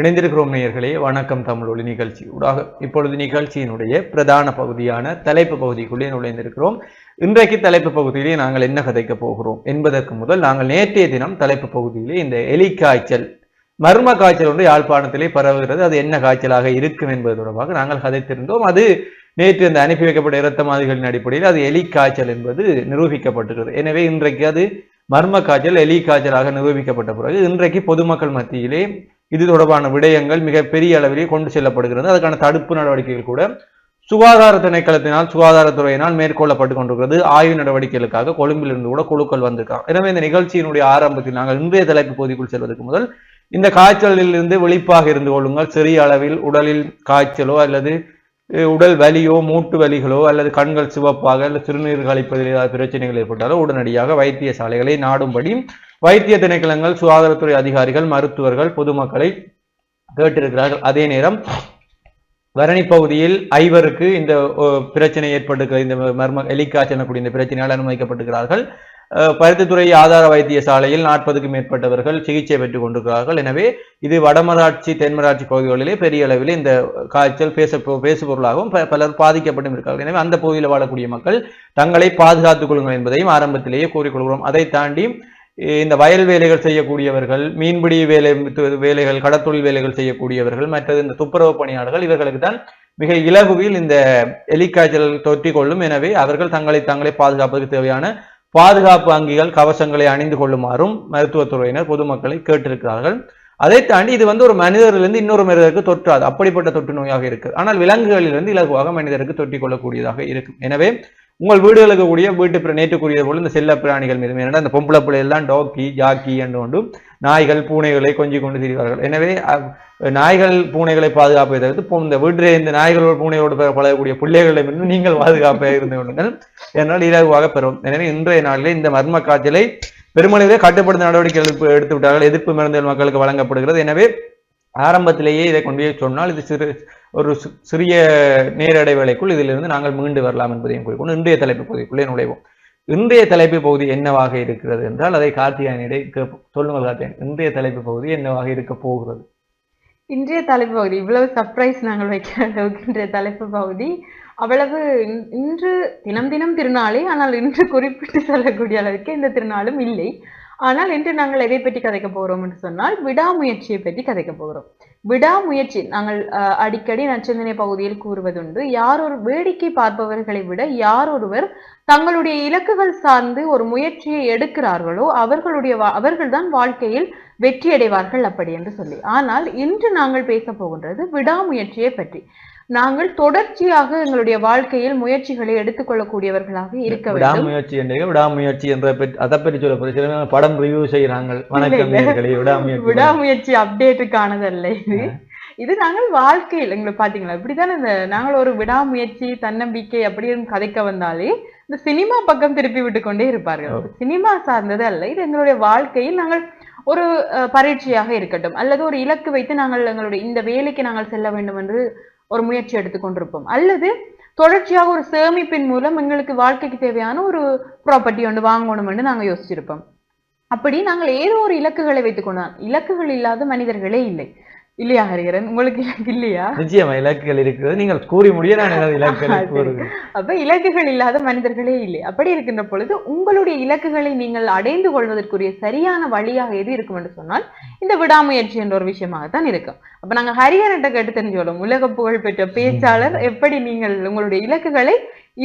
இணைந்திருக்கிறோம் நேயர்களே வணக்கம் தமிழ் ஒளி நிகழ்ச்சி ஊடாக. இப்பொழுது நிகழ்ச்சியினுடைய பிரதான பகுதியான தலைப்பு பகுதிக்குள்ளே நுழைந்திருக்கிறோம். இன்றைக்கு தலைப்பு பகுதியிலே நாங்கள் என்ன கதைக்க போகிறோம் என்பதற்கு முதல் நாங்கள் நேற்றைய தினம் தலைப்பு பகுதியிலே இந்த எலி காய்ச்சல் மர்ம காய்ச்சல் ஒன்று யாழ்ப்பாணத்திலே பரவுகிறது. அது என்ன காய்ச்சலாக இருக்கும் என்பது தொடர்பாக நாங்கள் கதைத்திருந்தோம். அது நேற்று அந்த அனுப்பி வைக்கப்பட்ட இரத்த மாதிரிகளின் அடிப்படையில் அது எலி காய்ச்சல் என்பது நிரூபிக்கப்பட்டுள்ளது எனவே இன்றைக்கு அது மர்ம காய்ச்சல் எலி காய்ச்சலாக நிரூபிக்கப்பட்ட பிறகு இன்றைக்கு பொதுமக்கள் மத்தியிலே இது தொடர்பான விடயங்கள் மிகப்பெரிய பெரிய அளவிலே கொண்டு செல்லப்படுகிறது. அதற்கான தடுப்பு நடவடிக்கைகள் கூட சுகாதார திணைக்களத்தினால் சுகாதாரத்துறையினால் மேற்கொள்ளப்பட்டு கொண்டிருக்கிறது. ஆய்வு நடவடிக்கைகளுக்காக கொழும்பிலிருந்து கூட குழுக்கள் வந்திருக்காங்க. எனவே இந்த நிகழ்ச்சியினுடைய ஆரம்பத்தில் நாங்கள் இன்றைய தலைப்பு பகுதிக்குள் செல்வதற்கு முதல் இந்த காய்ச்சலில் இருந்து வெளிப்பாக இருந்து கொள்ளுங்கள். சிறிய அளவில் உடலில் காய்ச்சலோ அல்லது உடல் வலியோ மூட்டு வலிகளோ அல்லது கண்கள் சிவப்பாக அல்லது சிறுநீர் கழிப்பதில் ஏதாவது பிரச்சனைகள் ஏற்பட்டாலோ உடனடியாக வைத்தியசாலைகளை நாடும்படி வைத்திய திணைக்களங்கள் சுகாதாரத்துறை அதிகாரிகள் மருத்துவர்கள் பொதுமக்களை கேட்டிருக்கிறார்கள். அதே நேரம் வரணி பகுதியில் ஐவருக்கு இந்த ஓ, பிரச்சனை ஏற்பட்டு இந்த மர்ம எலிக்காய்ச்சல் எனக்கூடிய இந்த பிரச்சனையால் அனுமதிக்கப்பட்டிருக்கிறார்கள். அஹ், பருத்தித்துறை ஆதார வைத்தியசாலையில் நாற்பதுக்கும் மேற்பட்டவர்கள் சிகிச்சை பெற்றுக் கொண்டிருக்கிறார்கள். எனவே இது வடமராட்சி தென்மராட்சி பகுதிகளிலே பெரிய அளவில் இந்த காய்ச்சல் பேச பேசுபொருளாகவும் ப- பலர் பாதிக்கப்பட்டும் இருக்கிறார்கள். எனவே அந்த பகுதியில் வாழக்கூடிய மக்கள் தங்களை பாதுகாத்துக் கொள்ளுங்கள் என்பதையும் ஆரம்பத்திலேயே கூறிக்கொள்கிறோம் அதை தாண்டி இந்த வயல் வேலைகள் செய்யக்கூடியவர்கள் மீன்பிடி வேலை வேலைகள் கடத்தொழில் வேலைகள் செய்யக்கூடியவர்கள் மற்றது இந்த துப்புரவு பணியாளர்கள் இவர்களுக்கு தான் மிக இலகுவில் இந்த எலிக்காய்ச்சல் தொற்றிக் கொள்ளும் எனவே அவர்கள் தங்களை தங்களை பாதுகாப்பதற்கு தேவையான பாதுகாப்பு அங்கிகள் கவசங்களை அணிந்து கொள்ளுமாறும் மருத்துவத்துறையினர் பொதுமக்களை கேட்டிருக்கிறார்கள். அதை தாண்டி இது வந்து ஒரு மனிதரிலிருந்து இன்னொரு மனிதருக்கு தொற்றாது. அப்படிப்பட்ட தொற்று நோயாக இருக்கு ஆனால் விலங்குகளிலிருந்து இலகுவாக மனிதருக்கு தொற்றிக் கொள்ளக்கூடியதாக இருக்கும். எனவே உங்கள் வீடுகளுக்கு கூடிய வீட்டு பிற நேற்று போல இந்த செல்ல பிராணிகள் மீது ஏன்னா இந்த பொம்பளை பிள்ளைகள் டாக்கி ஜாக்கி என்று கொண்டு நாய்கள் பூனைகளை கொஞ்சி கொண்டு திரிவார்கள். எனவே நாய்கள் பூனைகளை பாதுகாப்பை தவிர்த்து இந்த வீட்டிலே இந்த நாய்களோடு பூனையோடு பழகக்கூடிய பழகக்கூடிய பிள்ளைகளிடமிருந்து நீங்கள் பாதுகாப்பாக இருந்து கொள்ளுங்கள். என்றால் இலகுவாக பெறும். எனவே இன்றைய நாளிலே இந்த மர்ம காய்ச்சலை பெருமளவிலே கட்டுப்படுத்த நடவடிக்கைகள் எடுத்து விட்டார்கள். எதிர்ப்பு மருந்துகள் மக்களுக்கு வழங்கப்படுகிறது. எனவே ஆரம்பத்திலேயே இதை கொண்டு சொன்னால் இது சிறு ஒரு சிறிய நேரடைவேளைக்குள் இதிலிருந்து நாங்கள் மீண்டு வரலாம் என்பதையும் குறிக்கொண்டு இன்றைய தலைப்பு பகுதிக்குள்ளே நுழைவோம். இன்றைய தலைப்பு பகுதி என்னவாக இருக்கிறது என்றால் அதை கார்த்தியாயனிடை சொல்லுங்கள் கார்த்தியாயன் இன்றைய தலைப்பு பகுதி என்னவாக இருக்க போகிறது? இன்றைய தலைப்பு பகுதி இவ்வளவு சர்ப்ரைஸ் நாங்கள் வைக்கிற அளவுக்கு இன்றைய தலைப்பு பகுதி. அவ்வளவு இன்- இன்று தினம் தினம் திருநாளே ஆனால் இன்று குறிப்பிட்டு சொல்லக்கூடிய அளவுக்கு இந்த திருநாளும் இல்லை. ஆனால் இன்று நாங்கள் எதை பற்றி கதைக்க போகிறோம் என்று சொன்னால் விடாமுயற்சியை பற்றி கதைக்க போகிறோம். விடாமுயற்சி. நாங்கள் அஹ், அடிக்கடி நச்சந்தனை பகுதியில் கூறுவதுண்டு யார் ஒரு வேடிக்கை பார்ப்பவர்களை விட யார் ஒருவர் தங்களுடைய இலக்குகள் சார்ந்து ஒரு முயற்சியை எடுக்கிறார்களோ அவர்களுடைய அவர்கள்தான் வாழ்க்கையில் வெற்றி அடைவார்கள் அப்படி என்று சொல்லி. ஆனால் இன்று நாங்கள் பேச போகின்றது விடாமுயற்சியை பற்றி. நாங்கள் தொடர்ச்சியாக எங்களுடைய வாழ்க்கையில் முயற்சிகளை எடுத்துக்கொள்ளக்கூடியவர்களாக இருக்க விடாமுயற்சி என்ற விடாமுயற்சி என்ற பற்றி- அதை பற்றி சொல்ல சில படம் ரிவ்யூ செய்கிறாங்க வணக்கம் விடாமுயற்சி. அப்டேட்டுக்கானதல்ல இது. இது நாங்கள் வாழ்க்கையில் எங்களுக்கு பாத்தீங்களா இப்படிதானே இந்த நாங்கள் ஒரு விடாமுயற்சி தன்னம்பிக்கை அப்படின்னு கதைக்க வந்தாலே இந்த சினிமா பக்கம் திருப்பி விட்டு கொண்டே இருப்பார்கள். சினிமா சார்ந்தது அல்ல இது எங்களுடைய வாழ்க்கையில் நாங்கள் ஒரு பரீட்சையாக இருக்கட்டும் அல்லது ஒரு இலக்கு வைத்து நாங்கள் எங்களுடைய இந்த வேலைக்கு நாங்கள் செல்ல வேண்டும் என்று ஒரு முயற்சி எடுத்துக்கொண்டிருப்போம் அல்லது தொடர்ச்சியாக ஒரு சேமிப்பின் மூலம் எங்களுக்கு வாழ்க்கைக்கு தேவையான ஒரு ப்ராப்பர்ட்டி ஒன்று வாங்கணும்னு நாங்கள் யோசிச்சிருப்போம். அப்படி நாங்கள் ஏதோ ஒரு இலக்குகளை வைத்துக்கொண்டோம் இலக்குகள் இல்லாத மனிதர்களே இல்லை. இல்லையா ஹரிகரன் உங்களுக்கு இலக்கு இல்லையா? நிச்சயமா இலக்குகள் இருக்கிறது நீங்கள் கூறி முடிய நான் இலக்குகளை அப்ப இலக்குகள் இல்லாத மனிதர்களே இல்லை. அப்படி இருக்கின்ற பொழுது உங்களுடைய இலக்குகளை நீங்கள் அடைந்து கொள்வதற்குரிய சரியான வழியாக எது இருக்கும் என்று சொன்னால் இந்த விடாமுயற்சி என்ற ஒரு விஷயமாகத்தான் இருக்கும். அப்ப நாங்க ஹரிஹரன்ட்ட கேட்டு தெரிஞ்சுக்கொள்ளும் உலக புகழ் பெற்ற பேச்சாளர் எப்படி நீங்கள் உங்களுடைய இலக்குகளை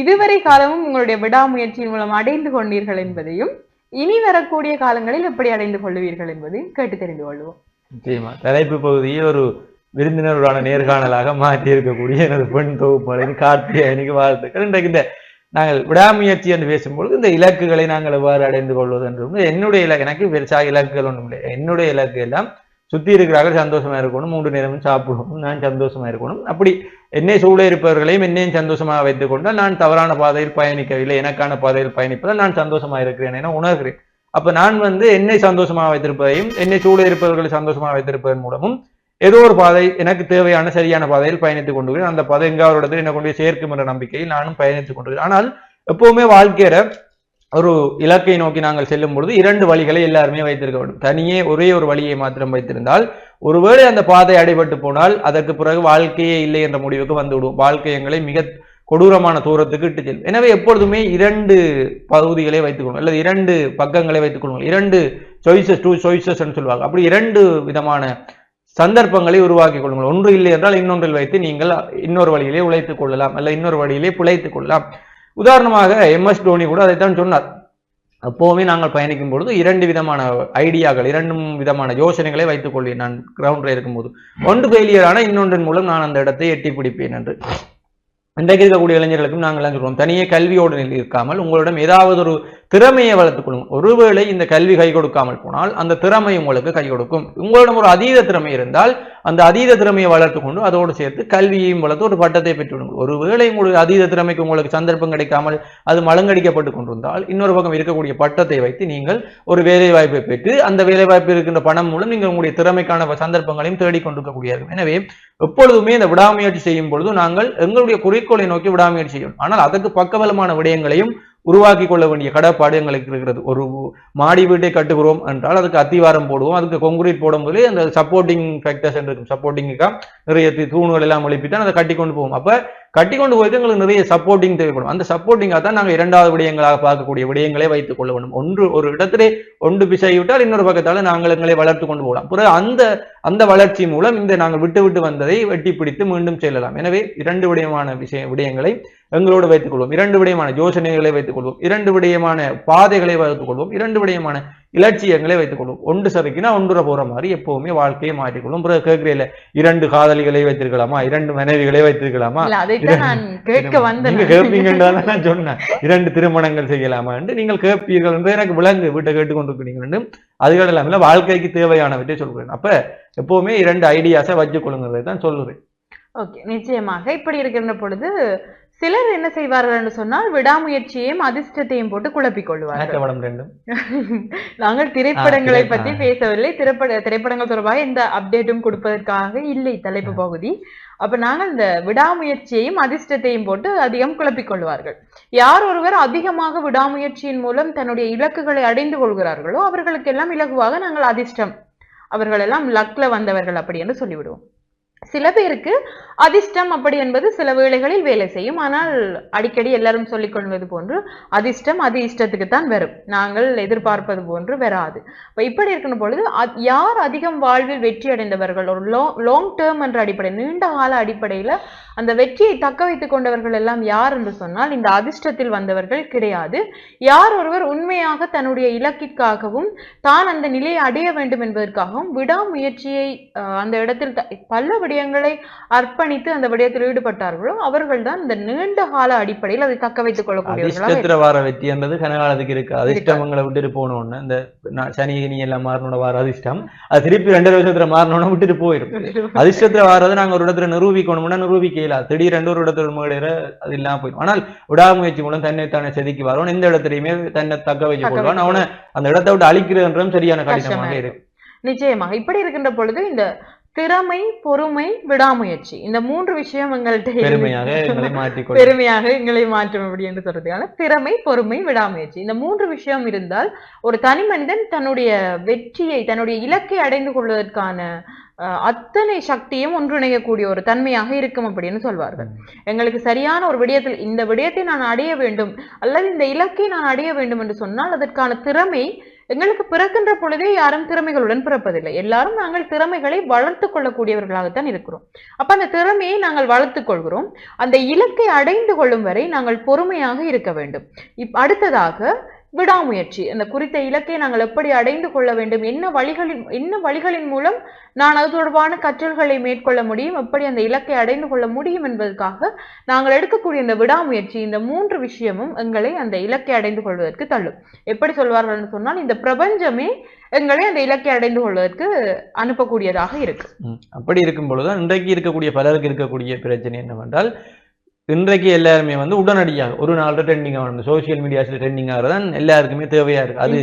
இதுவரை காலமும் உங்களுடைய விடாமுயற்சியின் மூலம் அடைந்து கொண்டீர்கள் என்பதையும் இனி வரக்கூடிய காலங்களில் எப்படி அடைந்து கொள்வீர்கள் என்பதையும் கேட்டு தெரிந்து கொள்வோம். நிச்சயமா. தலைப்பு பகுதியை ஒரு விருந்தினருடான நேர்காணலாக மாற்றி இருக்கக்கூடிய எனது பெண் தொகுப்பாளர் கார்த்திகேயனுக்கு வாழ்த்துக்கள். இன்றைக்கு இந்த நாங்கள் விடாமுயற்சி என்று பேசும்பொழுது இந்த இலக்குகளை நாங்கள் எவ்வாறு அடைந்து கொள்வது என்று என்னுடைய இலக்கு எனக்கு பெருசாக இலக்குகள் ஒன்றும் இல்லை. என்னுடைய இலக்கு எல்லாம் சுத்தி இருக்கிறார்கள் சந்தோஷமா இருக்கணும் மூன்று நேரமும் சாப்பிடணும் நான் சந்தோஷமா இருக்கணும். அப்படி என்னை சூழ இருப்பவர்களையும் என்னையும் சந்தோஷமாக வைத்துக் கொண்டால் நான் தவறான பாதையில் பயணிக்கவில்லை எனக்கான பாதையில் பயணிப்பதால் நான் சந்தோஷமா இருக்கிறேன் என உணர்கிறேன். அப்ப நான் வந்து என்னை சந்தோஷமாக வைத்திருப்பதையும் என்னை சூழ இருப்பவர்களை சந்தோஷமாக வைத்திருப்பதன் மூலமும் ஏதோ ஒரு பாதை எனக்கு தேவையான சரியான பாதையில் பயணித்துக் கொண்டு அந்த பாதை எங்காவது இடத்துல என்னை கொண்டு சேர்க்கும் என்ற நம்பிக்கையில் நானும் பயணித்துக் கொண்டிருக்கிறேன். ஆனால் எப்பவுமே வாழ்க்கையில ஒரு இலக்கை நோக்கி நாங்கள் செல்லும் பொழுது இரண்டு வழிகளை எல்லாருமே வைத்திருக்க வேண்டும். தனியே ஒரே ஒரு வழியை மாத்திரம் வைத்திருந்தால் ஒருவேளை அந்த பாதை அடைபட்டு போனால் அதற்கு பிறகு வாழ்க்கையே இல்லை என்ற முடிவுக்கு வந்து விடுவோம். வாழ்க்கை எங்களை மிக கொடூரமான தூரத்துக்கு இட்டு செல்லும் எனவே எப்பொழுதுமே இரண்டு பகுதிகளை வைத்துக்கொள்ளும் அல்லது இரண்டு பக்கங்களை வைத்துக்கொள்ளும் இரண்டு சாய்ஸஸ் டூ சாய்ஸஸ் சொல்லுவாங்க. அப்படி இரண்டு விதமான சந்தர்ப்பங்களை உருவாக்கி கொள்ளுங்கள். ஒன்று இல்லை என்றால் இன்னொன்றில் வைத்து நீங்கள் இன்னொரு வழியிலே உழைத்துக் கொள்ளலாம். அல்ல இன்னொரு வழியிலே பிழைத்துக் கொள்ளலாம். உதாரணமாக எம் எஸ் தோனி கூட அதைத்தான் சொன்னார். அப்போவுமே நாங்கள் பயணிக்கும் பொழுது இரண்டு விதமான ஐடியாக்கள் இரண்டும் விதமான யோசனைகளை வைத்துக் கொள்வேன் நான் கிரவுண்டில் இருக்கும்போது. ஒன்று ஃபெயிலியரான இன்னொன்றின் மூலம் நான் அந்த இடத்தை எட்டி பிடிப்பேன் என்று. இன்றைக்கு இருக்கக்கூடிய இளைஞர்களுக்கும் நாங்கள் சொல்கிறோம் தனியே கல்வியோடு இருக்காமல் உங்களிடம் ஏதாவது ஒரு திறமையை வளர்த்துக்கொள்ளும் ஒருவேளை இந்த கல்வி கை கொடுக்காமல் போனால் அந்த திறமை உங்களுக்கு கை கொடுக்கும். உங்களிடம் ஒரு அதீத திறமை இருந்தால் அந்த அதீத திறமையை வளர்த்து கொண்டு அதோடு சேர்த்து கல்வியையும் வளர்த்து ஒரு பட்டத்தை பெற்றுவிடும் ஒருவேளை உங்களுக்கு அதீத திறமைக்கு உங்களுக்கு சந்தர்ப்பம் கிடைக்காமல் அது மலங்கடிக்கப்பட்டு கொண்டிருந்தால் இன்னொரு பக்கம் இருக்கக்கூடிய பட்டத்தை வைத்து நீங்கள் ஒரு வேலைவாய்ப்பை பெற்று அந்த வேலைவாய்ப்பு இருக்கின்ற பணம் மூலம் நீங்கள் உங்களுடைய திறமைக்கான சந்தர்ப்பங்களையும் தேடிக்கொண்டிருக்கக்கூடியார்கள் எனவே எப்பொழுதுமே இந்த விடாமுயற்சி செய்யும் பொழுது நாங்கள் எங்களுடைய குறிக்கோளை நோக்கி விடாமுயற்சி செய்யும் ஆனால் அதற்கு பக்கபலமான விடயங்களையும் உருவாக்கி கொள்ள வேண்டிய கடப்பாடு எங்களுக்கு இருக்கிறது. ஒரு மாடி வீட்டை கட்டுகிறோம் என்றால் அதுக்கு அத்திவாரம் போடுவோம். அதுக்கு கொங்குரீட் போடும் போதே அந்த சப்போர்ட்டிங் ஃபேக்டர்ஸ் இருக்கும். சப்போர்ட்டிங்காக நிறைய தூணுகள் தூண்கள் எல்லாம் எழுப்பிட்டு அதை கட்டி கொண்டு போவோம். அப்போ கட்டி கொண்டு போயிட்டு எங்களுக்கு நிறைய சப்போர்ட்டிங் தேவைப்படும். அந்த சப்போர்ட்டிங்காக தான் நாங்கள் இரண்டாவது விடயங்களாக பார்க்கக்கூடிய விடயங்களை வைத்துக் கொள்ள வேண்டும். ஒன்று ஒரு இடத்திலே ஒன்று பிசைவிட்டால் இன்னொரு பக்கத்தால் நாங்கள் எங்களை வளர்த்து கொண்டு போகலாம். பிறகு அந்த அந்த வளர்ச்சி மூலம் இந்த நாங்கள் விட்டு விட்டு வந்ததை வெட்டி பிடித்து மீண்டும் செல்லலாம். எனவே இரண்டு விடயமான விஷய விடயங்களை எங்களோடு வைத்துக் கொள்வோம். இரண்டு விடயமான யோசனைகளை வைத்துக் கொள்வோம். இரண்டு விடயமான பாதைகளை வைத்துக் கொள்வோம். இரண்டு விடயமான இலட்சியங்களை வைத்துக் கொள்வோம் ஒன்று சறுக்கினா ஒன்றுற போற மாதிரி எப்பவுமே வாழ்க்கையை மாற்றிக்கொள்ளும் பிறகு கேட்கிறீங்கள இரண்டு காதலிகளை வைத்திருக்கலாமா? இரண்டு மனைவிகளை வைத்திருக்கலாமா? நீங்க கேட்பீங்கன்றதால நான் சொன்னேன். இரண்டு திருமணங்கள் செய்யலாமா என்று நீங்கள் கேட்பீர்கள் என்று எனக்கு விலங்கு வீட்டை கேட்டுக்கொண்டிருக்கிறீங்க என்று அதுகள் எல்லாம் இல்ல. வாழ்க்கைக்கு தேவையானவற்றை சொல்கிறேன். அப்ப எப்பவுமே இரண்டு ஐடியாஸை வச்சுக் கொள்ளுங்கிறதை தான் சொல்லுறேன். ஓகே நிச்சயமாக இப்படி இருக்கின்ற பொழுது சிலர் என்ன செய்வார்கள் என்று சொன்னால் விடாமுயற்சியையும் அதிர்ஷ்டத்தையும் போட்டு குழப்பிக் கொள்வார்கள். நாங்கள் திரைப்படங்களை பற்றி ஆ. பேசவில்லை. திரைப்பட திரைப்படங்கள் தொடர்பாக எந்த அப்டேட்டும் கொடுப்பதற்காக இல்லை. தலைப்பு பகுதி. அப்ப நாங்கள் இந்த விடாமுயற்சியையும் அதிர்ஷ்டத்தையும் போட்டு அதிகம் குழப்பிக் கொள்வார்கள். யார் ஒருவர் அதிகமாக விடாமுயற்சியின் மூலம் தன்னுடைய இலக்குகளை அடைந்து கொள்கிறார்களோ அவர்களுக்கெல்லாம் இலகுவாக நாங்கள் அதிர்ஷ்டம். அவர்கள் எல்லாம் லக்ல வந்தவர்கள் அப்படி என்று சொல்லிவிடுவோம். சில பேருக்கு அதிர்ஷ்டம் அப்படி என்பது சில வேளைகளில் வேலை செய்யும். ஆனால் அடிக்கடி எல்லாரும் சொல்லிக் கொள்வது போன்று அதிர்ஷ்டம் அது இஷ்டத்துக்கு தான் வரும். நாங்கள் எதிர்பார்ப்பது போன்று வராது. இப்போ இப்படி இருக்கணும் பொழுது அ- யார் அதிகம் வாழ்வில் வெற்றி அடைந்தவர்கள்? ஒரு லாங் டேர்ம் என்ற அடிப்படை நீண்ட கால அடிப்படையில் அந்த வெற்றியை தக்க வைத்துக் கொண்டவர்கள் எல்லாம் யார் என்று சொன்னால் இந்த அதிர்ஷ்டத்தில் வந்தவர்கள் கிடையாது. யார் ஒருவர் உண்மையாக தன்னுடைய இலக்கிற்காகவும் தான் அந்த நிலையை அடைய வேண்டும் என்பதற்காகவும் விடாமுயற்சியை அந்த இடத்தில் த- விடயங்களை அர்ப்பணித்து அந்த விடயத்தில் ஈடுபட்டார்களோ அவர்கள்தான் இந்த நீண்ட கால அடிப்படையில் அதை தக்க வைத்துக் அதிர்ஷ்டத்துல வார வெற்றி என்றது கனகாலத்துக்கு இருக்கு. அதிர்ஷ்டமங்களை விட்டுட்டு போனோன்னு இந்த சனி கினி எல்லாம் மாறனோட வார அதிர்ஷ்டம். அது திருப்பி ரெண்டு வருஷத்துல மாறணும்னா விட்டுட்டு போயிடும் அதிர்ஷ்டத்துல வாரதை நாங்க ஒரு இடத்துல நிரூபிக்கணும்னா நிரூபிக்க இயலாது திடீரென்று ஒரு இடத்துல மேடையிற அது இல்லாம போயிடும் ஆனால் விடாமுயற்சி மூலம் தன்னை தானே செதுக்கி வரவன் எந்த இடத்துலயுமே தன்னை தக்க வச்சு வைத்துக் அவனை அந்த இடத்தை விட்டு அழிக்கிறதுன்றும் சரியான கடினமாக இருக்கும். இருக்கு. நிச்சயமாக. இப்படி இருக்கின்ற பொழுது இந்த திறமை பொறுமை விடாமுயற்சி. இந்த மூன்று விஷயம் எங்கள்கிட்ட. பெருமையாக எங்களை மாற்றும் அப்படி என்று சொல்றதுக்கான திறமை பொறுமை விடாமுயற்சி. இந்த மூன்று விஷயம் இருந்தால் ஒரு தனி மனிதன் தன்னுடைய வெற்றியை தன்னுடைய இலக்கை அடைந்து கொள்வதற்கான அஹ், அத்தனை சக்தியும் ஒன்றிணையக்கூடிய ஒரு தன்மையாக இருக்கும் அப்படின்னு சொல்வார்கள். எங்களுக்கு சரியான ஒரு விடயத்தில் இந்த விடயத்தை நான் அடைய வேண்டும் அல்லது இந்த இலக்கை நான் அடைய வேண்டும் என்று சொன்னால் அதற்கான திறமை எங்களுக்கு பிறக்கின்ற பொழுதே யாரும் திறமைகளுடன் பிறப்பதில்லை. எல்லாரும் நாங்கள் திறமைகளை வளர்த்துக் கொள்ளக்கூடியவர்களாகத்தான் இருக்கிறோம். அப்ப அந்த திறமையை நாங்கள் வளர்த்துக் கொள்கிறோம். அந்த இலக்கை அடைந்து கொள்ளும் வரை நாங்கள் பொறுமையாக இருக்க வேண்டும். இப் அடுத்ததாக விடாமுயற்சி. அந்த குறித்த இலக்கை நாங்கள் எப்படி அடைந்து கொள்ள வேண்டும்? என்ன வழிகளின் என்ன வழிகளின் மூலம் நான் அது தொடர்பான கற்றல்களை மேற்கொள்ள முடியும்? எப்படி அந்த இலக்கை அடைந்து கொள்ள முடியும் என்பதற்காக நாங்கள் எடுக்கக்கூடிய இந்த விடாமுயற்சி இந்த மூன்று விஷயமும் எங்களை அந்த இலக்கை அடைந்து கொள்வதற்கு தள்ளும். எப்படி சொல்வார்கள் என்று சொன்னால் இந்த பிரபஞ்சமே எங்களை அந்த இலக்கை அடைந்து கொள்வதற்கு அனுப்பக்கூடியதாக இருக்கு. அப்படி இருக்கும் பொழுது இன்றைக்கு இருக்கக்கூடிய பலருக்கு இருக்கக்கூடிய பிரச்சனை என்னவென்றால் இன்றைக்கு எல்லாருமே வந்து உடனடியாக ஒரு நாள் ட்ரெண்டிங் ஆகணும். சோசியல் மீடியாஸ்ல ட்ரெண்டிங் ஆகிறதான் எல்லாருக்குமே தேவையா இருக்கு. அது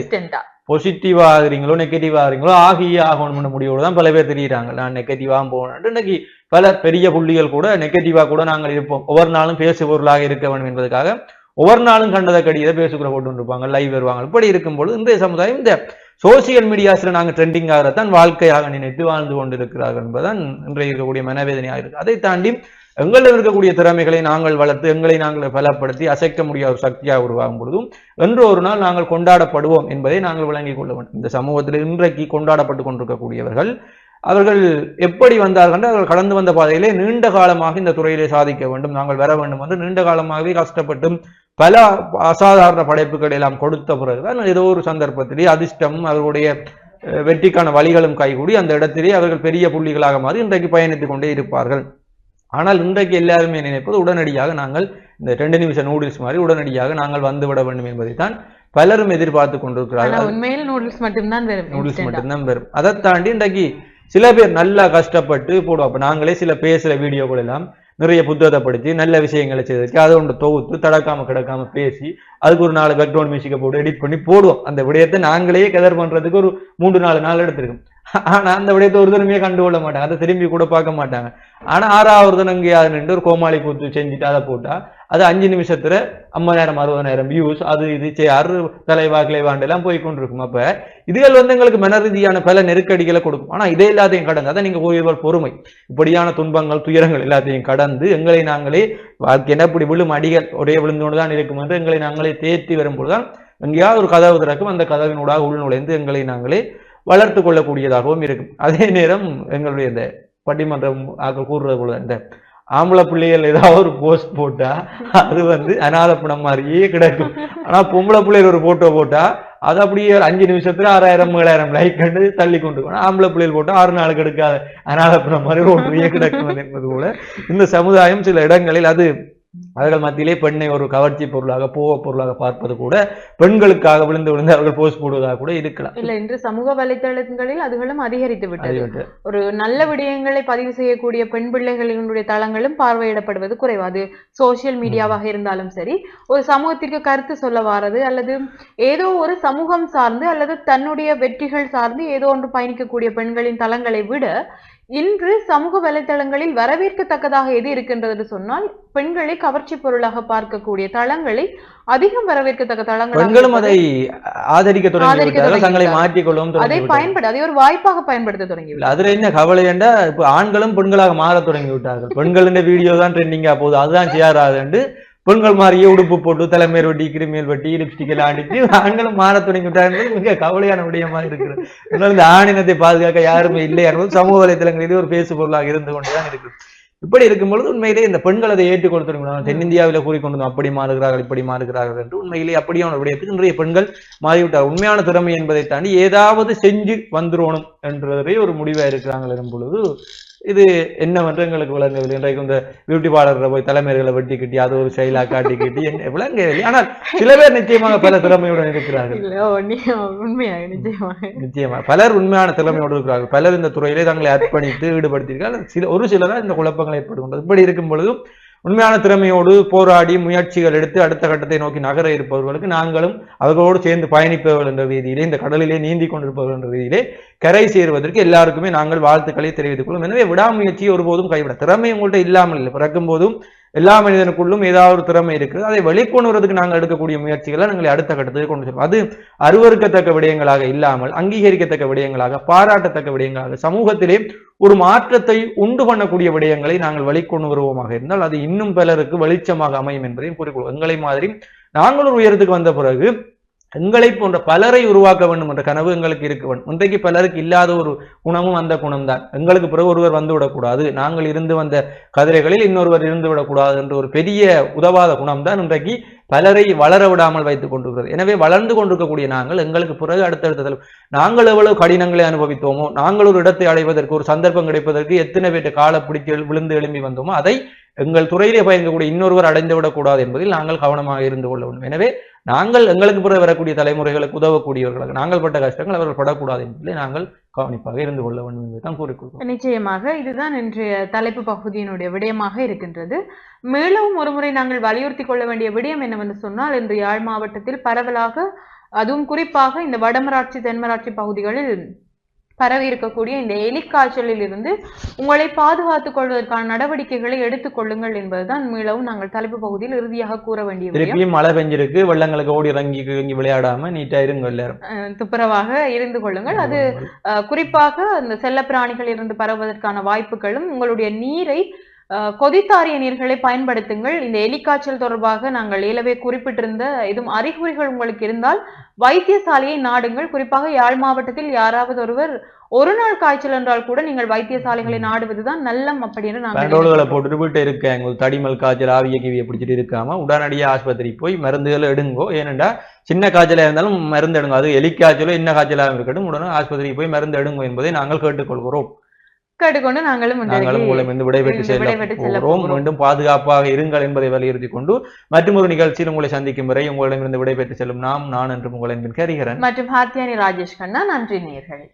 பாசிட்டிவா ஆகுறீங்களோ நெகட்டிவா ஆகுறீங்களோ ஆகியே ஆகணும்னு முடிவோடு தான் பல பேர் தெரியுறாங்க. நான் நெகட்டிவா போகணும் இன்னைக்கு பல பெரிய புள்ளிகள் கூட நெகட்டிவா கூட நாங்கள் இருப்போம். ஒவ்வொரு நாளும் பேசு பொருளாக இருக்க வேண்டும் என்பதற்காக ஒவ்வொரு நாளும் கண்டதை கடியதை பேசுகிற போட்டு இருப்பாங்க லைவ் வருவாங்க. இப்படி இருக்கும்போது இன்றைய சமுதாயம் இந்த சோசியல் மீடியாஸில் நாங்கள் ட்ரெண்டிங் ஆகிறதான் வாழ்க்கையாக நினைத்து வாழ்ந்து கொண்டிருக்கிறார்கள் என்பதுதான் இன்றைய இருக்கக்கூடிய மனவேதனையாக இருக்குது அதை தாண்டி எங்களிடம் இருக்கக்கூடிய திறமைகளை நாங்கள் வளர்த்து எங்களை நாங்கள் பலப்படுத்தி அசைக்க முடியாத ஒரு சக்தியாக உருவாகும் பொழுதும் என்று ஒரு நாள் நாங்கள் கொண்டாடப்படுவோம் என்பதை நாங்கள் விளங்கிக் கொள்ள வேண்டும். இந்த சமூகத்தில் இன்றைக்கு கொண்டாடப்பட்டு கொண்டிருக்கக்கூடியவர்கள் அவர்கள் எப்படி வந்தார்கள் என்று அவர்கள் கடந்து வந்த பாதையிலே நீண்ட காலமாக இந்த துறையிலே சாதிக்க வேண்டும் நாங்கள் வர வேண்டும் என்று நீண்ட காலமாகவே கஷ்டப்பட்டும் பல அசாதாரண படைப்புகள் எல்லாம் கொடுத்த பிறகுதான் ஏதோ ஒரு சந்தர்ப்பத்திலே அதிர்ஷ்டம் அவர்களுடைய வெற்றிக்கான வழிகளும் கைகூடி அந்த இடத்திலே அவர்கள் பெரிய புள்ளிகளாக மாறி இன்றைக்கு பயணித்துக் கொண்டே இருப்பார்கள். ஆனால் இன்றைக்கு எல்லாருமே நினைப்பது உடனடியாக நாங்கள் இந்த ரெண்டு நிமிஷம் நூடுல்ஸ் மாதிரி உடனடியாக நாங்கள் வந்துவிட வேண்டும் என்பதைத்தான் பலரும் எதிர்பார்த்து கொண்டிருக்கிறார்கள். உண்மையில் நூடுல்ஸ் மட்டும்தான் வரும் நூடுல்ஸ். மட்டும்தான் வரும் அதை தாண்டி இன்றைக்கு சில பேர் நல்லா கஷ்டப்பட்டு போடுவோம் அப்ப நாங்களே சில பேசுற வீடியோக்கள் எல்லாம் நிறைய புத்தகத்தை படிச்சு நல்ல விஷயங்களை செய்திருக்கு அதை ஒன்று தொகுத்து தடக்காம கிடக்காம பேசி அதுக்கு ஒரு நாலு பேக்ரவுண்ட் மியூசிக்கை போட்டு எடிட் பண்ணி போடுவோம். அந்த விடயத்தை நாங்களே கதர் பண்றதுக்கு ஒரு மூன்று நாலு நாள் எடுத்திருக்கும். ஆனா அந்த விடயத்தை ஒரு தினமே கண்டுகொள்ள மாட்டாங்க. அதை திரும்பி கூட பார்க்க மாட்டாங்க. ஆனா ஆறாவது தினம் எங்கேயாவது நின்று ஒரு கோமாளி கூத்து செஞ்சுட்டு அதை போட்டா அது அஞ்சு நிமிஷத்துல ஐம்பதாயிரம் அறுபதாயிரம் வியூஸ் அது இது செய்யாறு தலைவா கிளைவாண்டு எல்லாம் போய் கொண்டிருக்கும். அப்ப இதுகள் வந்து எங்களுக்கு மன ரீதியான பல நெருக்கடிகளை கொடுக்கும். ஆனா இதே எல்லாத்தையும் கடந்து அதை நீங்க ஓய்வர் பொறுமை. இப்படியான துன்பங்கள் துயரங்கள் எல்லாத்தையும் கடந்து எங்களை நாங்களே வாழ்க்கை என்ன இப்படி விழும் அடிகள் ஒரே விழுந்து கொண்டுதான் இருக்கும் என்று எங்களை நாங்களே தேர்த்தி வரும்பொழுதுதான் எங்கேயாவது ஒரு கதவு திறக்கும். அந்த கதவினூடாக உள் நுழைந்து எங்களை நாங்களே வளர்த்து கொள்ளக்கூடியதாகவும் இருக்கும். அதே நேரம் எங்களுடைய இந்த பட்டிமன்றம் ஆக்க கூறுறது போல இந்த ஆம்பளை பிள்ளைகள் ஏதாவது ஒரு போஸ்ட் போட்டா அது வந்து அநாத பணம் மாதிரியே கிடக்கும். ஆனா பொம்பளை பிள்ளைகள் ஒரு போட்டோ போட்டா அது அப்படியே ஒரு அஞ்சு நிமிஷத்துல ஆறாயிரம் ஏழாயிரம் லைக் கண்டு தள்ளி கொண்டு ஆம்பளை பிள்ளைகள் போட்டா ஆறு நாளுக்கு எடுக்காத அநாத பணம் மாதிரி ஒன்றியே கிடக்கும் என்பது போல இந்த சமுதாயம் சில இடங்களில் அது அவர்கள் மத்தியிலே பெண்ணை ஒரு கவர்ச்சி பொருளாக போக பொருளாக பார்ப்பது கூட பெண்களுக்காக விழுந்து விழுந்து அவர்கள் போஸ்ட் போடுவதாக கூட இருக்கலாம். இல்ல இன்று சமூக வலைத்தளங்களில் அதுகளும் அதிகரித்து விட்டது. ஒரு நல்ல விடயங்களை பதிவு செய்யக்கூடிய பெண் பிள்ளைகளினுடைய தளங்களும் பார்வையிடப்படுவது குறைவு அது சோசியல் மீடியாவாக இருந்தாலும் சரி ஒரு சமூகத்திற்கு கருத்து சொல்ல வாரது அல்லது ஏதோ ஒரு சமூகம் சார்ந்து அல்லது தன்னுடைய வெற்றிகள் சார்ந்து ஏதோ ஒன்று பயணிக்கக்கூடிய பெண்களின் தளங்களை விட இன்று சமூக வலைத்தளங்களில் வரவேற்கத்தக்கதாக எது இருக்கின்றது சொன்னால் பெண்களை கவர்ச்சி பொருளாக பார்க்கக்கூடிய தளங்களை அதிகம் வரவேற்கத்தக்க தளங்களாக பெண்களும் அதை. ஆதரிக்க ஆதரிக்க மாற்றிக்கொள்ளவும் அதை. பயன்பட அதை ஒரு வாய்ப்பாக பயன்படுத்த தொடங்கி அதுல என்ன கவலை என்றா இப்ப ஆண்களும் பெண்களாக மாற தொடங்கி விட்டார்கள். பெண்களின் வீடியோ தான் ட்ரெண்டிங்கா போகுது. அதுதான் சேராதுண்டு பெண்கள் மாதிரியே உடுப்பு போட்டு தலைமையர் வெட்டி கிருமியல் வெட்டி லிப்ஸ்டிக் எல்லாம் அடிச்சு ஆண்களும் மாற தொடங்கிவிட்டார்கள் மிக கவலையான விடயமா இருக்கிறது அதனால இந்த ஆணினத்தை பாதுகாக்க யாருமே இல்லை என்பது சமூக வலைத்தளங்களிலே ஒரு பேசு பொருளாக இருந்து கொண்டுதான் இருக்கு இப்படி இருக்கும் பொழுது உண்மையிலே இந்த பெண்கள் அதை ஏற்றுக்கொண்டு தொடங்கினாங்க தென்னிந்தியாவில கூறிக்கொண்டு அப்படி மாறுகிறார்கள் இப்படி மாறுகிறார்கள் என்று. உண்மையிலே அப்படியான ஒரு விடயத்துக்கு இன்றைய பெண்கள் மாறிவிட்டார். உண்மையான திறமை என்பதை தாண்டி ஏதாவது செஞ்சு வந்துடணும் என்றதே ஒரு முடிவா இருக்கிறாங்க பொழுது இது என்னவென்று எங்களுக்கு விளங்கவில்லை இன்றைக்கு இந்த பியூட்டி பார்லரில் போய் தலைமையர்களை வெட்டி கட்டி அது ஒரு செயலா காட்டி கட்டி என்ன விளங்கவில்லை ஆனால் சில பேர் நிச்சயமாக பல திறமையுடன் இருக்கிறார்கள். உண்மையாக நிச்சயமாக. நிச்சயமா. பலர் உண்மையான திறமையோடு இருக்கிறார்கள். பலர் இந்த துறையிலே தங்களை அர்ப்பணித்து ஈடுபடுத்தியிருக்கார்கள் சில ஒரு சிலரால் இந்த குழப்பங்கள் ஏற்படுகின்றது. இப்படி இருக்கும் பொழுதும் உண்மையான திறமையோடு போராடி முயற்சிகள் எடுத்து அடுத்த கட்டத்தை நோக்கி நகர இருப்பவர்களுக்கு நாங்களும் அவர்களோடு சேர்ந்து பயணிப்பவர்கள் என்ற ரீதியிலே இந்த கடலிலே நீந்தி கொண்டிருப்பவர்கள் என்ற ரீதியிலே கரை சேருவதற்கு எல்லாருக்குமே நாங்கள் வாழ்த்துக்களை தெரிவித்துக் கொள்ளும் எனவே விடாமுயற்சியை ஒருபோதும் கைவிட திறமை உங்கள்கிட்ட இல்லாமல் இல்லை. பிறக்கும் போதும் எல்லா மனிதனுக்குள்ளும் ஏதாவது ஒரு திறமை இருக்குது அதை வெளிக்கொண்டு வரதுக்கு நாங்கள் எடுக்கக்கூடிய முயற்சிகளை நாங்கள் அடுத்த கட்டத்துக்கு கொண்டு செல்வோம். அது அருவருக்கத்தக்க விடயங்களாக இல்லாமல் அங்கீகரிக்கத்தக்க விடயங்களாக பாராட்டத்தக்க விடயங்களாக சமூகத்திலே ஒரு மாற்றத்தை உண்டு பண்ணக்கூடிய விடயங்களை நாங்கள் வெளிக்கொண்டு வருவோமாக இருந்தால் அது இன்னும் பலருக்கு வெளிச்சமாக அமையும் என்பதையும் கூறிக்கொள்வோம் எங்களை மாதிரி நாங்கள் ஒரு உயரத்துக்கு வந்த பிறகு எங்களை போன்ற பலரை உருவாக்க வேண்டும் என்ற கனவு எங்களுக்கு இருக்க வேண்டும். இன்றைக்கு பலருக்கு இல்லாத ஒரு குணமும் அந்த குணம்தான். எங்களுக்கு பிறகு ஒருவர் வந்து விடக்கூடாது. நாங்கள் இருந்து வந்த கதிரைகளில் இன்னொருவர் இருந்து விடக்கூடாது என்ற ஒரு பெரிய உதவாத குணம்தான் இன்றைக்கு பலரை வளர விடாமல் வைத்துக் கொண்டிருக்கிறது. எனவே வளர்ந்து கொண்டிருக்கக்கூடிய நாங்கள் எங்களுக்கு பிறகு அடுத்தடுத்த நாங்கள் எவ்வளவு கடினங்களை அனுபவித்தோமோ நாங்கள் ஒரு இடத்தை அடைவதற்கு ஒரு சந்தர்ப்பம் கிடைப்பதற்கு எத்தனை பேர்ட்ட காலை பிடித்து எழு- விழுந்து எழும்பி வந்தோமோ அதை எங்கள் துறையிலே பயங்கக்கூடிய இன்னொருவர் அடைந்து விடக்கூடாது என்பதில் நாங்கள் கவனமாக இருந்து கொள்ள வேண்டும். எனவே நாங்கள் எங்களுக்கு பிறகு வரக்கூடிய தலைமுறைகளுக்கு உதவக்கூடியவர்களாக நாங்கள் பட்ட கஷ்டங்கள் அவர்கள் படக்கூடாது என்பதிலே நாங்கள் கவனிப்பாக இருந்து கொள்ள வேண்டும் என்பதுதான் தான் நிச்சயமாக இதுதான் இன்றைய தலைப்பு பகுதியினுடைய விடயமாக இருக்கின்றது. மேலும் ஒருமுறை நாங்கள் வலியுறுத்தி கொள்ள வேண்டிய விடயம் என்னவென்று சொன்னால் இன்று யாழ் மாவட்டத்தில் பரவலாக அதுவும் குறிப்பாக இந்த வடமராட்சி தென்மராட்சி பகுதிகளில் பரவி இருக்கக்கூடிய இந்த எலிக்காய்ச்சலில் இருந்து உங்களை பாதுகாத்துக் கொள்வதற்கான நடவடிக்கைகளை எடுத்துக் கொள்ளுங்கள் என்பதுதான் மீளவும் நாங்கள் தலைப்பு பகுதியில் இறுதியாக கூற வேண்டிய. திருப்பியும் மழை பெஞ்சிருக்கு வெள்ளங்களுக்கு ஓடி இறங்கி இறங்கி விளையாடாம நீட்டா இருங்க துப்புரவாக இருந்து கொள்ளுங்கள். அது குறிப்பாக அந்த செல்லப்பிராணிகள் இருந்து பரவுவதற்கான வாய்ப்புகளும் உங்களுடைய நீரை கொதித்தாரியநீர்களை கொதித்தாரிய நீர்களை பயன்படுத்துங்கள். இந்த எலிக்காய்ச்சல் தொடர்பாக நாங்கள் ஏலவே குறிப்பிட்டிருந்த எதுவும் அறிகுறிகள் உங்களுக்கு இருந்தால் வைத்தியசாலையை நாடுங்கள். குறிப்பாக யாழ் மாவட்டத்தில் யாராவது ஒருவர் ஒரு நாள் காய்ச்சல் என்றால் கூட நீங்கள் வைத்தியசாலைகளை நாடுவதுதான் நல்லம் அப்படின்னு நாங்கள் போட்டுட்டு வீட்டு இருக்காங்க தடிமல் காய்ச்சல் ஆவிய கிவியை பிடிச்சிட்டு இருக்காம உடனடியாக ஆஸ்பத்திரி போய் மருந்துகள் எடுங்கோ. ஏனென்றா சின்ன காய்ச்சலா இருந்தாலும் மருந்து எடுங்க. அது எலிக்காய்ச்சலோ என்ன காய்ச்சலாக இருக்கட்டும் உடனே ஆஸ்பத்திரிக்கு போய் மருந்து எடுங்கோ என்பதை நாங்கள் கேட்டுக்கொள்கிறோம். கேட்டுக்கொண்டு நாங்களும் நாங்களும் இன்றைக்கு உங்களை வந்து விடைபெற்று போகிறோம். மீண்டும் பாதுகாப்பாக இருங்கள் என்பதை வலியுறுத்தி கொண்டு மற்றும் ஒரு நிகழ்ச்சியில் உங்களை சந்திக்கும் வரை உங்களிடமிருந்து விடைபெற்று செல்லும் நாம் நான் என்று உங்கள் அன்பின் கரிகரன் மற்றும் ஹாத்தியானி ராஜேஷ் கண்ணா நன்றி நேயர்களே.